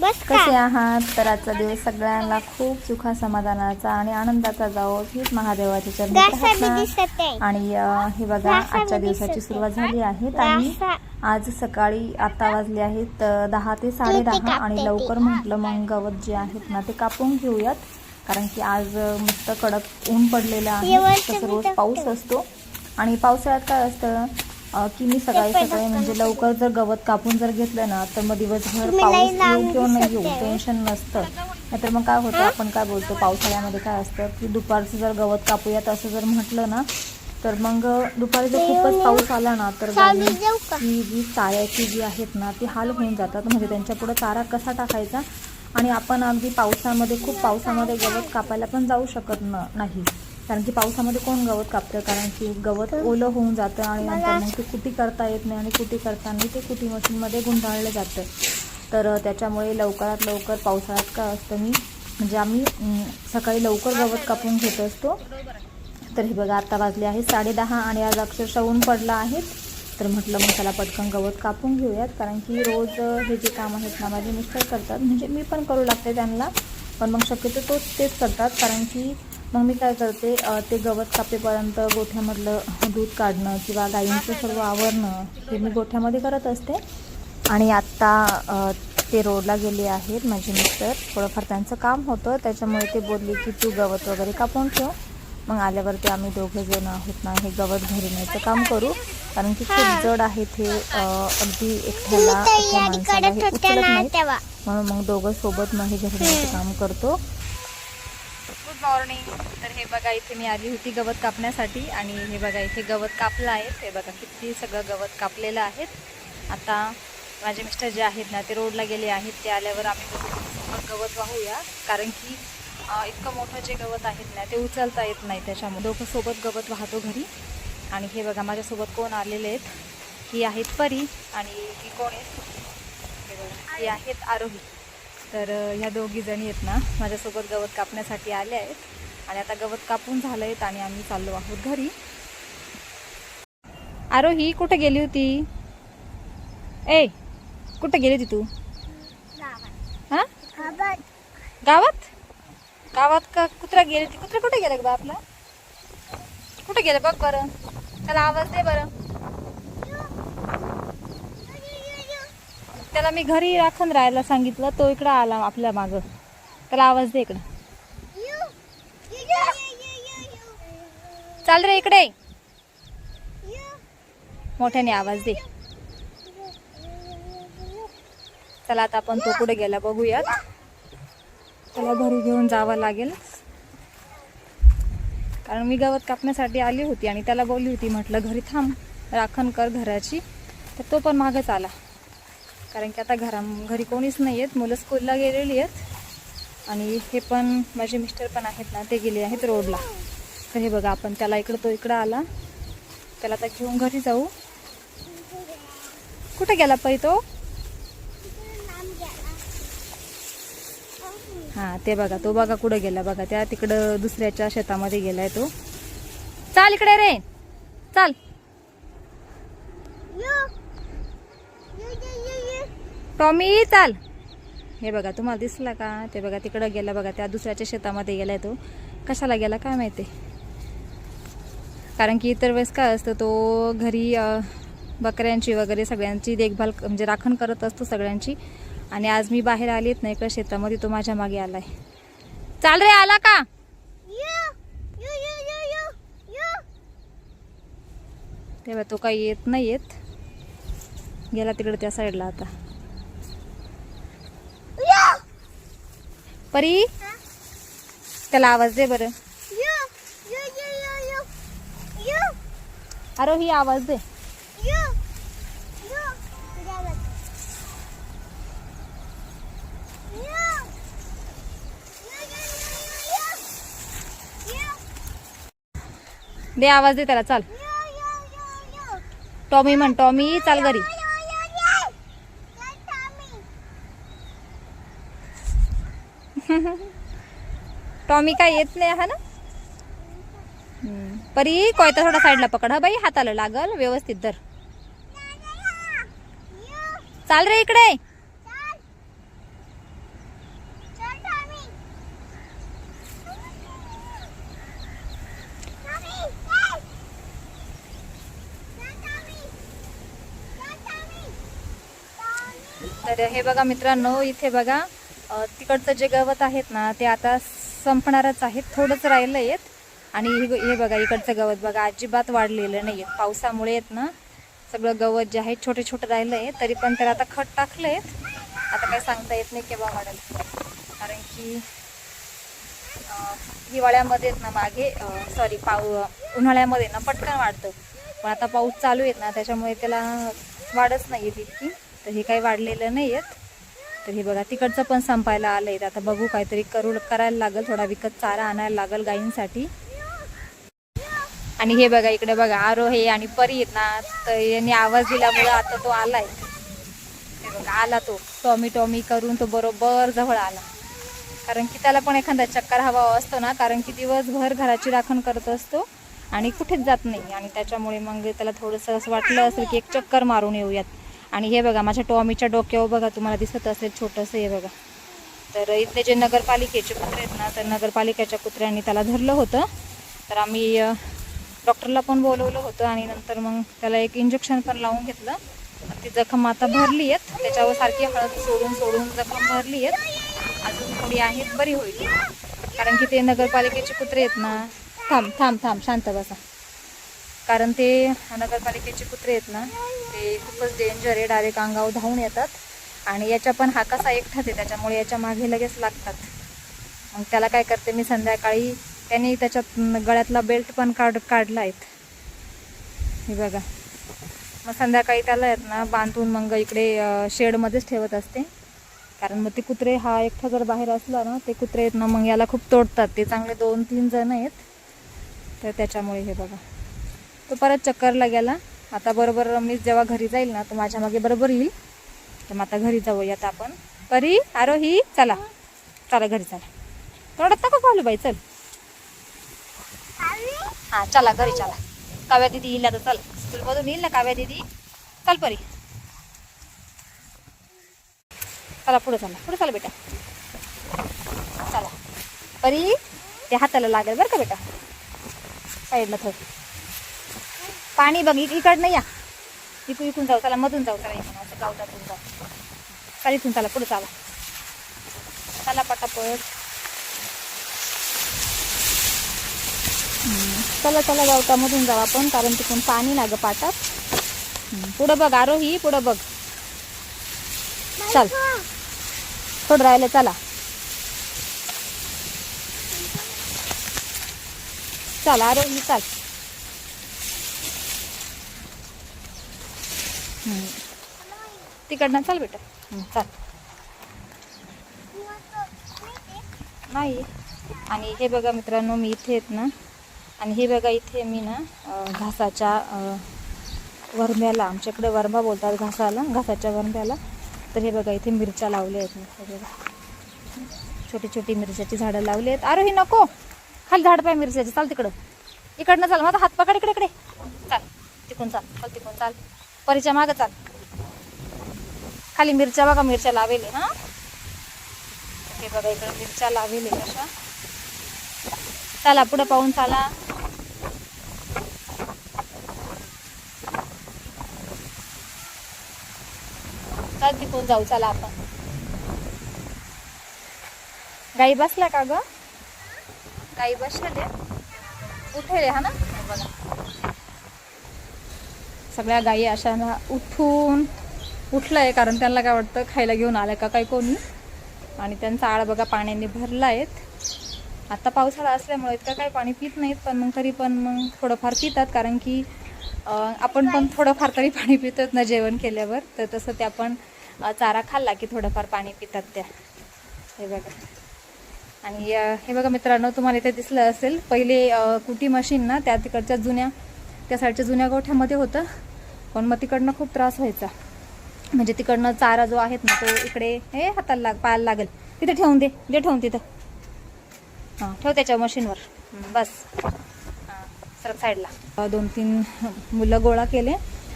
बस कसे आहात? तर आजचा दिवस सगळ्यांना खूप सुखा समाधानाचा आणि आनंदाचा जावो. हीच महादेवाची चरणी प्रार्थना. आणि हे बघा आजच्या दिवसाची सुरुवात. झाली आहे. आणि. आज सकाळी आता वाजले आहेत दहा ते साडे दहा आणि लवकर. म्हटलं मग गवत जे आहेत ना ते कापून घेऊयात. कारण की आज मस्त कडक ऊन पडलेलं आहे. तसं रोज. पाऊस असतो. आणि पावसाळ्यात काय असतं? की मी सकाळी सकाळी म्हणजे. लवकर जर गवत कापून जर घेतलं ना तर मग दिवसभर पाऊस येऊ किंवा नाही येऊ. टेन्शन नसतं नाहीतर मग काय होतं आपण काय बोलतो पावसाळ्यामध्ये काय असतं की दुपारचं जर गवत कापूयात असं जर म्हटलं ना तर मग दुपारी जर खूपच पाऊस आला ना तर ही जी चाऱ्याची जी आहेत ना ती हाल होऊन जातात म्हणजे त्यांच्या पुढे चारा कसा टाकायचा आणि आपण अगदी पावसामध्ये खूप पावसामध्ये गवत कापायला पण जाऊ शकत न नाही कारण की पावसामध्ये कोण गवत कापतं? कारण की गवत ओलं होऊन जातं आणि नंतर मग ते कुटी करता येत नाही आणि कुटी करताना ते कुटी मशीनमध्ये गुंडाळलं जातं. तर त्याच्यामुळे लवकरात लवकर पावसाळ्यात काय असतं मी म्हणजे आम्ही सकाळी लवकर गवत कापून घेत असतो. तर हे बघा आता वाजले आहे साडेदहा आणि आज अक्षरशः ऊन पडला आहे. तर म्हटलं मग त्याला पटकन गवत कापून घेऊयात. कारण की रोज हे जे काम आहेत ना माझे मिस्टर करतात. म्हणजे मी पण करू लागते त्यांना. पण मग शक्यतो तोच तेच करतात. कारण की मग मी काय करते ते गवत कापेपर्यंत गोठ्यामधलं दूध काढणं किंवा गाईंचं सर्व आवरणं हे मी गोठ्यामध्ये करत असते. आणि आत्ता ते रोडला गेले आहेत माझे मिस्टर. थोडंफार त्यांचं काम होतं. त्याच्यामुळे ते बोलले की तू गवत वगैरे कापून ठेव. मग आल्यावरती आम्ही दोघे जण आहोत ना हे गवत घरी न्यायचं काम करू. कारण की खूप जड आहे ते अगदी एकट्याला तयारी माणसाला हे होते उचलत ना नाहीत. तेव्हा. म्हणून मग दोघं सोबत मग हे घरी काम करतो. गुड मॉर्निंग तर हे बघा इथे मी आली होती गवत कापण्यासाठी आणि हे बघा इथे गवत कापलं आहे. हे बघा किती सगळं गवत कापलेलं आहेत आता माझे मिस्टर जे आहेत ना ते रोडला गेले आहेत. ते आल्यावर आम्ही सोबत गवत वाहूया. कारण की इतकं मोठं जे गवत आहेत ना ते उचलता येत नाही त्याच्यामुळे. दोघं सोबत गवत वाहतो घरी. आणि हे बघा माझ्यासोबत कोण आलेले आहेत? ही आहेत परी आणि ही कोण आहेत हे बघा, ही आहेत आरोही. तर ह्या दोघी जणी आहेत ना माझ्यासोबत गवत कापण्यासाठी आल्या आहेत. आणि आता गवत कापून झालं आहेत आणि आम्ही चाललो आहोत घरी. आरोही कुठे गेली होती? ए कुठे गेली होती तू? हां? गावात. गावात? का? कुत्रा गेली होती. कुत्रा कुठे गेला बा आपला? कुठे गेलं बघ बरं. त्याला आवाज दे बरं. त्याला मी घरी राखण राहायला सांगितलं तो इकडं आला आपल्या मागं. त्याला आवाज दे इकडं. चाल रे इकडे. मोठ्याने आवाज दे. चला आता आपण तो कुठे गेला बघूयात. त्याला घरी घेऊन जावं लागेल. कारण मी गवत कापण्यासाठी आली होती आणि त्याला बोलली होती म्हटलं घरी थांब राखण कर घराची. तर तो पण मागच आला. कारण की आता घरा घरी कोणीच नाही आहेत मुलं स्कूलला गेलेली आहेत. आणि हे पण माझे मिस्टर पण आहेत ना ते गेले आहेत रोडला तर हे बघा आपण त्याला इकडं तो इकडं आला. त्याला आता घेऊन घरी जाऊ. कुठे गेला पै तो? हां ते बघा तो बघा कुठं गेला. बघा त्या तिकडं दुसऱ्याच्या शेतामध्ये गेलाय तो. चाल इकडे रे. चाल. टॉमी चाल. हे बघा तुम्हाला दिसला का? ते बघा तिकडं गेला बघा त्या दुसऱ्याच्या शेतामध्ये गेलाय तो. कशाला गेला काय माहिती? कारण की इतर वेळेस काय असतं तो घरी बकऱ्यांची वगैरे सगळ्यांची देखभाल क- म्हणजे राखण करत असतो सगळ्यांची. आणि आज मी बाहेर आलीत ना इकडे शेतामध्ये तो माझ्या मागे आलाय. चाल रे आला का? तेव्हा तो काही येत नाही येत. गेला तिकडे त्या साईडला आता. परी त्याला आवाज दे बरं अरे ही आवाज दे दे आवाज दे त्याला चाल टॉमी म्हण टॉमी चाल घरी टॉमी काय येत नाही हा ना? परी कोयता थोडा साईडला पकड हा बाई हाताला लागल व्यवस्थित धर. चाल रे इकडे. हे बघा मित्रांनो इथे बघा तिकडचं जे गवत आहेत ना ते आता संपणारच आहेत. थोडंच राहिलं आहेत आणि हे बघा इकडचं गवत बघा अजिबात वाढलेलं नाही आहेत पावसामुळे आहेत ना. सगळं गवत जे आहे छोटे छोटे राहिलं आहे तरी पण तर आता खत टाकलं आहेत आता काय सांगता येत नाही केव्हा वाढेल. कारण की हिवाळ्यामध्येच हिवाळ्यामध्ये आहेत ना मागे सॉरी पाऊ उन्हाळ्यामध्ये ना पटकन वाढतं. पण आता पाऊस चालू आहेत ना त्याच्यामुळे त्याला वाढच नाही आहेत इतकी तर हे काही वाढलेलं नाही आहेत तर हे बघा तिकडचं पण संपायला आलं आहे आता बघू काहीतरी करू करायला लागेल थोडा विकत चारा आणायला लागेल गायींसाठी. आणि हे बघा इकडे बघा आरो हे आणि परी आहेत ना तर यांनी आवाज दिल्यामुळं आता तो आलाय. बघा आला तो. टॉमी टॉमी करून तो बरोबर जवळ आला. कारण की त्याला पण एखादा चक्कर हवा असतो ना कारण की दिवसभर घराची राखण करत असतो आणि कुठेच जात नाही. आणि त्याच्यामुळे मग त्याला थोडंसं असं वाटलं असेल की एक चक्कर मारून येऊयात. आणि हे बघा माझ्या टॉमीच्या डोक्यावर बघा तुम्हाला दिसत असेल छोटंसं हे बघा. तर इथले जे नगरपालिकेचे कुत्रे आहेत ना तर नगरपालिकेच्या कुत्र्यांनी त्याला धरलं होतं. तर आम्ही डॉक्टरला पण बोलवलं होतं आणि नंतर मग त्याला एक इंजेक्शन पण लावून घेतलं. ती जखम आता भरली आहेत. त्याच्यावर सारखी हळद सोडून सोडून जखम भरली आहेत. अजून थोडी आहेत बरी होईल. कारण की ते नगरपालिकेचे कुत्रे आहेत ना. थांब थांब थांब शांत बसा. कारण ते नगरपालिकेचे कुत्रे आहेत ना ते खूपच डेंजर आहे डायरेक्ट अंगावर धावून येतात. आणि याच्या पण हा कसा एकठाच आहे त्याच्यामुळे याच्या मागे लगेच लागतात. मग त्याला काय करते मी संध्याकाळी त्यांनी त्याच्यात गळ्यातला बेल्ट पण काढ काढला आहेत हे बघा. मग संध्याकाळी त्याला आहेत ना बांधून मग इकडे शेडमध्येच ठेवत असते. कारण मग ते कुत्रे हा एकटा जर बाहेर असला ना ते कुत्रे आहेत ना मग याला खूप तोडतात. ते चांगले दोन तीन जण आहेत. तर त्याच्यामुळे हे बघा. तो परत चक्करला गेला. आता बरोबर मी जेव्हा घरी जाईल ना तर माझ्या मागे बरोबर येईल. तर मग आता घरी जाऊयात आपण. परी आरोही चला. चला घरी चला. तोडत नका घालू बाई चल. हां चला घरी चला. काव्या दिदी येईल आता चल. स्कूलमधून येईल ना काव्या दिदी? चल परी. चला पुढे चला. पुढे चला बेटा. चला. परी ते हाताला लागेल बरं का बेटा? साईडला थोडं पाणी बघ इक- इकडनं या. इकू इकून जाऊ चला मधून जाऊ चला इकून असं जाऊ जाऊ. जाऊ चला इथून चला पुढे चाला चला पटापट. हम्म, चला चला गावतामधून जाऊ आपण कारण तिकडून पाणी ना ग पाटात पुढं बघ आरोही पुढं बघ. चल. थोडं राहिलं चला. चल आरोही चाल. तिकडनं चल बेटा. चल. नाही आणि हे बघा मित्रांनो मी इथे आहेत ना आणि हे बघा इथे मी ना घासाच्या वरम्याला आमच्याकडे वरंबा बोलतात घासाला घासाच्या वरंब्याला तर हे बघा इथे मिरच्या लावल्या आहेत मी. हे बघा. छोटी छोटी मिरच्याची झाडं लावली आहेत. अरे हे नको. खाली झाड पाय मिरच्याची. चाल तिकडं. इकडनं चाल. माझा हात पकड इकडे इकडे. चाल. तिकडून चाल. चाल तिकडून चाल. परीच्या मागं चाल. खाली मिरच्या बघा मिरच्या लावेल हां? हे बघा इकडे मिरच्या लावेल कशा चला पुढं पाहून चाला. चल जाऊ चला आपण. गाई बसल्या का ग? गाई बसले उठेल हा ना? बघा. सगळ्या गायी अशा उठून उठून आहे कारण त्यांना काय वाटतं खायला घेऊन आलं का काय कोणी? आणि त्यांचा आळ बघा पाण्याने भरला आहेत आता पावसाळा असल्यामुळे इतकं काही पाणी पित नाहीत पण मग तरी पण मग थोडंफार पितात कारण की आपण पण थोडंफार तरी पाणी पितात ना जेवण केल्यावर. तर तसं त्या पण चारा खाल्ला की थोडंफार पाणी पितात त्या. हे बघा. आणि हे बघा मित्रांनो तुम्हाला इथे दिसलं असेल पहिले कुटी मशीन ना त्या तिकडच्या जुन्या त्या साईडच्या जुन्या गोठ्यामध्ये होतं. पण मग तिकडनं खूप त्रास व्हायचा. म्हणजे तिकडनं चारा जो आहेत ना तो इकडे हे हाताला लाग पायाला लागेल. तिथे ठेवून दे दे ठेवून तिथं. हां ठेव त्याच्या मशीनवर. बस. हां सरक साईडला. दोन तीन मुलं गोळा केले.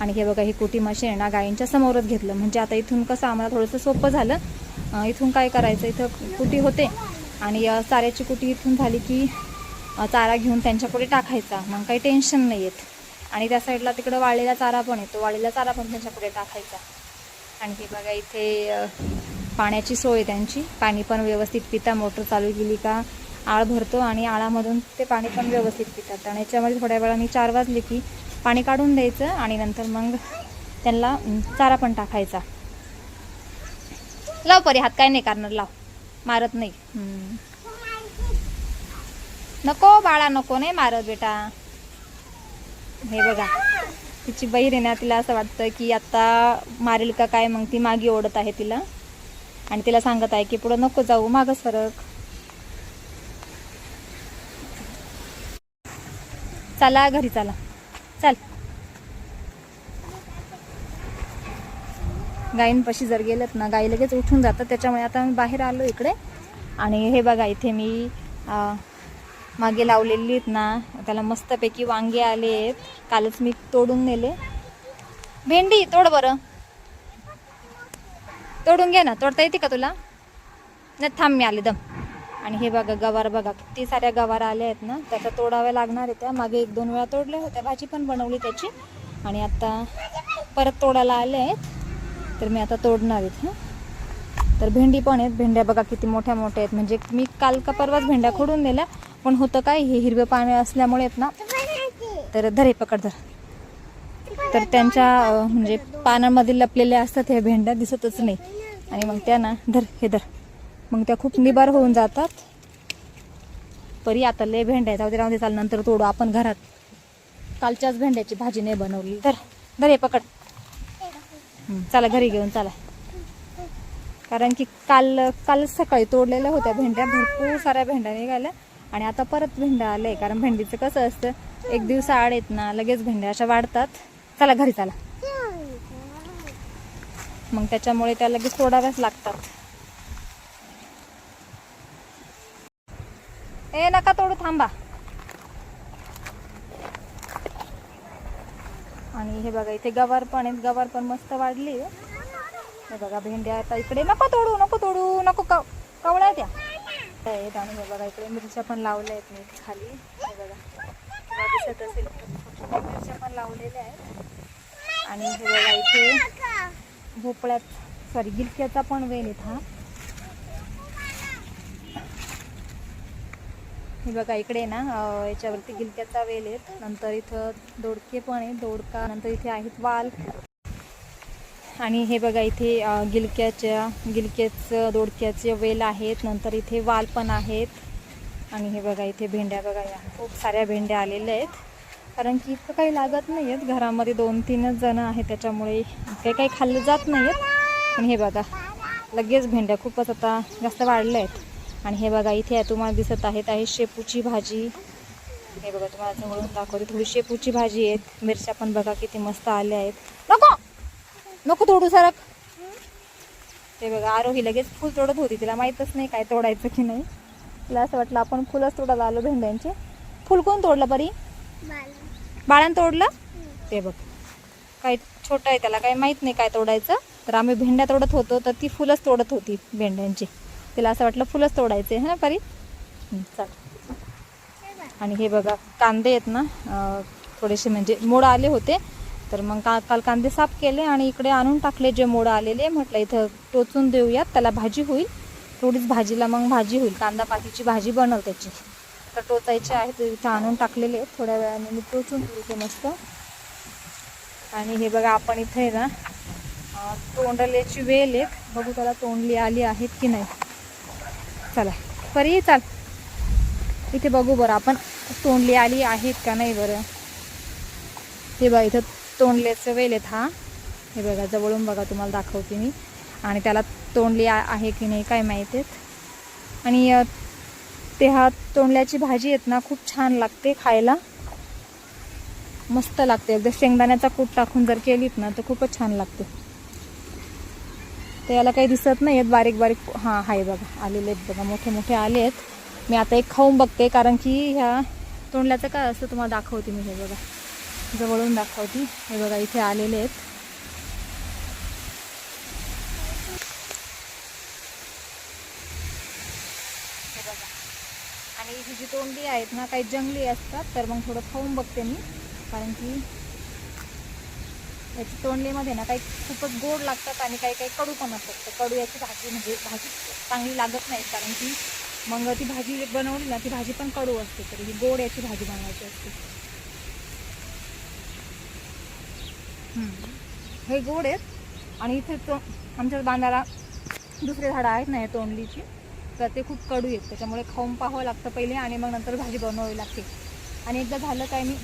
आणि हे बघा ही कुटी मशीन आहे ना गायींच्या समोरच घेतलं. म्हणजे आता इथून कसं आम्हाला थोडंसं सोपं झालं. इथून काय करायचं इथं कुटी होते. आणि चाऱ्याची कुटी इथून झाली की चारा घेऊन त्यांच्या पुढे टाकायचा. मग काही टेन्शन नाही येत आणि त्या साईडला तिकडं वाळलेला चारा पण येतो वाळलेला चारा पण त्यांच्या पुढे टाकायचा. आणखी बघा इथे पाण्याची सोय त्यांची. पाणी पण व्यवस्थित पिता मोटर चालू केली का आळ भरतो आणि आळामधून ते पाणी पण व्यवस्थित पितात. आणि याच्यामध्ये थोड्या वेळाने चार वाजले की पाणी काढून द्यायचं आणि नंतर मग त्यांना चारा पण टाकायचा. लाव परी हात काय नाही करणार लाव. मारत नाही. नको बाळा नको नाही मारत बेटा. हे बघा. तिची बहीण आहे ना तिला असं वाटतं की आता मारेल का काय मग ती मागे ओढत आहे तिला. आणि तिला सांगत आहे की पुढं नको जाऊ मागं सरक. चला घरी चला. चल. गायींपाशी जर गेलेत ना गाई लगेच उठून जातात. त्याच्यामुळे आता मी बाहेर आलो इकडे. आणि हे बघा इथे मी मागे लावलेली आहेत ना त्याला मस्तपैकी वांगे आले आहेत. कालच मी तोडून नेले. भेंडी तोड बरं. तोडून घे ना तोडता येते का तुला? नाही थांब मी आले दम. आणि हे बघा गवार बघा किती साऱ्या गवार आल्या आहेत ना. त्याचा तोडाव्या लागणार आहे त्या. मागे एक दोन वेळा तोडल्या होत्या भाजी पण बनवली त्याची. आणि आता परत तोडायला आले आहेत. तर मी आता तोडणार आहेत हां. तर भेंडी पण आहेत. भेंड्या बघा किती मोठ्या मोठ्या आहेत. म्हणजे मी काल का परवाच भेंड्या खोडून दिल्या पण होतं काय हे हिरवे पाने असल्यामुळे आहेत ना? तर धरे पकड धर. तर त्यांच्या म्हणजे पानांमध्ये लपलेल्या असतात ह्या भेंड्या दिसतच नाही. आणि मग त्या ना धर हे धर. मग त्या खूप निबार होऊन जातात. परी आता लय भेंड्या आहेत. जाऊ दे राहू दे चाल नंतर तोडू आपण घरात. कालच्याच भेंड्याची भाजी नाही बनवली. धर धर हे पकड. चला घरी घेऊन चला. कारण की काल काल सकाळी तोडलेल्या होत्या भेंड्या. भरपूर साऱ्या भेंड्या निघाल्या. आणि आता परत भेंड्या आले कारण भेंडीचं कसं असतं एक दिवस आड येत ना लगेच भेंड्या अशा वाढतात. चला घरी चला. मग त्याच्यामुळे त्या लगेच तोडाव्याच लागतात. ए नका तोडू थांबा. आणि हे बघा इथे गवार पण आहेत गवार पण मस्त वाढली. हे बघा भेंड्या आता इकडे. नको तोडू नको तोडू नको कव कवळ्या त्या आहेत आणि बघा इकडे मिरच्या पण लावल्या आहेत मी खाली. बघा. दिसत असेल. मिरच्या पण लावलेल्या आहेत. आणि हे बघा इथे भोपळ्यात सॉरी गिलक्याचा पण वेल आहेत हा. हे बघा इकडे ना याच्यावरती गिलक्याचा वेल आहेत. नंतर इथं दोडके पण आहेत दोडका. नंतर इथे आहेत वाल. आणि हे बघा इथे गिलक्याच्या गिलक्याचं दोडक्याचे वेल आहेत. नंतर इथे वाल पण आहेत. आणि हे बघा इथे भेंड्या बघा या खूप साऱ्या भेंड्या आलेल्या आहेत. कारण की इतकं काही लागत नाही आहेत घरामध्ये दोन तीनच जणं आहेत त्याच्यामुळे काही काही खाल्लं जात नाही आहेत पण हे बघा लगेच भेंड्या खूपच आता जास्त वाढल्या आहेत. आणि हे बघा इथे तुम्हाला दिसत आहेत आहे शेपूची भाजी. हे बघा तुम्हाला जवळून दाखवते थोडी शेपूची भाजी आहेत. मिरच्या पण बघा किती मस्त आल्या आहेत. नको! नको तोडू सरक ते बघा आरोही लगेच फुल तोडत होती. तिला माहीतच नाही काय तोडायचं की नाही. तिला असं वाटलं आपण फुलच तोडायला आलो भेंड्यांचे. फुल कोण तोडलं बरी बाळान तोडलं? ते बघ काही छोटं आहे त्याला काही माहीत नाही काय तोडायचं. तर आम्ही भेंड्या तोडत होतो तर ती फुलंच तोडत होती भेंड्यांची. तिला असं वाटलं फुलंच तोडायचे आहे ना परी? चाल. आणि हे बघा कांदे आहेत ना थोडेसे म्हणजे मोड आले होते. तर मग का काल कांदे साफ केले आणि इकडे आणून टाकले जे मोड आलेले म्हटलं इथं टोचून देऊयात त्याला भाजी होईल. थोडीच भाजीला मग भाजी होईल. कांदा पातीची भाजी बनव त्याची. तर टोचायचे आहेत इथं आणून टाकलेले आहेत. थोड्या वेळाने मी टोचून ते मस्त. आणि हे बघा आपण इथे ना तोंडल्याची वेल आहेत बघू त्याला तोंडली आली आहेत की नाही. चला परी चाल. इथे बघू बरं आपण तोंडली आली आहेत का नाही बरं. ते बघा इथं तोंडल्याचं वेल आहेत हा. हे बघा जवळून बघा तुम्हाला दाखवते मी. आणि त्याला तोंडली आहे की नाही काय माहीत आहेत. आणि ते हा तोंडल्याची भाजी आहेत ना खूप छान लागते खायला. मस्त लागते. एकदा शेंगदाण्याचा कूट टाकून जर केलीत ना तर खूपच छान लागते. तर याला काही दिसत नाही आहेत बारीक बारीक. हां आहे बघा आलेले आहेत बघा मोठे मोठे आले आहेत. मी आता एक खाऊन बघते कारण की ह्या तोंडल्याचं काय असतं तुम्हाला दाखवते मी हे बघा. जवळून दाखवते. हे बघा इथे आलेले आहेत. बघा. आणि इथे जी तोंडी आहेत ना काही जंगली असतात तर मग थोडं खाऊन बघते मी. कारण की याची तोंडलीमध्ये ना काही खूपच गोड लागतात आणि काही काही कडू पण असतात. तर कडू याची भाजी म्हणजे भाजी चांगली लागत नाही कारण की मग ती भाजी बनवली ना ती भाजी पण कडू असते. तर ही गोड याची भाजी बनवायची असते. हे गोड आहेत. आणि इथे तो आमच्या बांधाला दुसरे झाडं आहेत ना या तोंडलीची तर ते खूप कडू आहेत. त्याच्यामुळे खाऊन पाहावं लागतं पहिले आणि मग नंतर भाजी बनवावी लागते. आणि एकदा झालं काय मी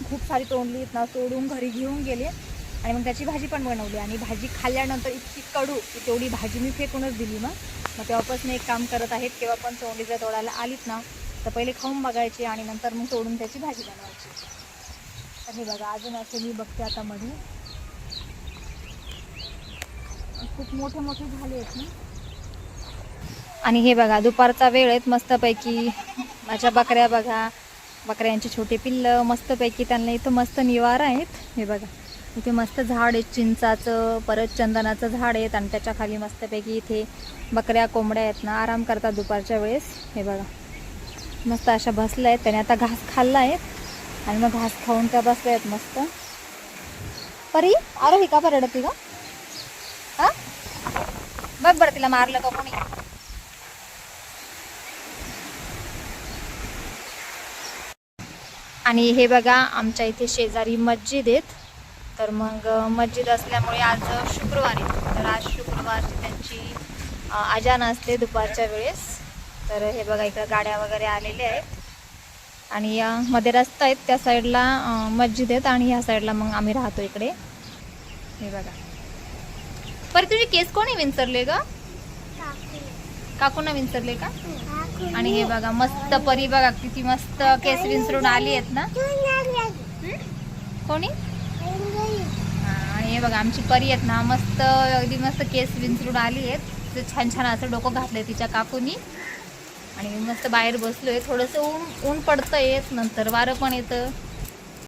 खूप सारी तोंडली आहेत ना तोडून घरी घेऊन गेले. आणि मग त्याची भाजी पण बनवली. आणि भाजी खाल्ल्यानंतर इतकी कडू की तेवढी भाजी मी फेकूनच दिली मग. मग तेव्हापासून एक काम करत आहेत केव्हा पण तोंडली जर तोडायला आलीत ना तर पहिले खाऊन बघायची आणि नंतर मग तोडून त्याची भाजी बनवायची. तर हे बघा अजून असे मी बघते आता मध्ये खूप मोठे मोठे झाले आहेत ना. आणि हे बघा दुपारचा वेळ आहेत मस्तपैकी माझ्या बकऱ्या बघा बकऱ्यांचे छोटे पिल्लं मस्तपैकी त्यांना इथं मस्त निवारा आहेत. हे बघा इथे मस्त झाड आहेत चिंचाचं परत चंदनाचं झाड आहेत आणि त्याच्याखाली मस्तपैकी इथे बकऱ्या कोंबड्या आहेत ना आराम करतात दुपारच्या वेळेस. हे बघा मस्त अशा बसल्या आहेत. त्याने आता घास खाल्ला आहेत आणि मग घास खाऊन त्या बसल्या आहेत मस्त. परी अरे ही का परडती का हा? बघ बरं तिला मारलं का कोणी. आणि हे बघा आमच्या इथे शेजारी मस्जिद आहेत. तर मग मस्जिद असल्यामुळे आज शुक्रवार तर आज शुक्रवारची त्यांची अजान असते दुपारच्या वेळेस. तर हे बघा इकडं गाड्या वगैरे आलेल्या आहेत. आणि या मध्ये रस्ता आहेत त्या साईडला मस्जिद आहेत आणि ह्या साईडला मग आम्ही राहतो इकडे. हे बघा. पर तुझे केस कोणी विंचरले ग? काकून विंचरले का? आणि हे बघा मस्त परी बघा किती मस्त केस विंचरून आली आहेत ना? कोणी? आणि हे बघा आमची परी आहेत ना मस्त अगदी मस्त केस विंचरून आली आहेत. ते छान छान असं डोकं घातलंय तिच्या काकूनी. आणि मस्त बाहेर बसलोय. थोडंसं ऊन ऊन पडतं येत नंतर वारं पण येतं.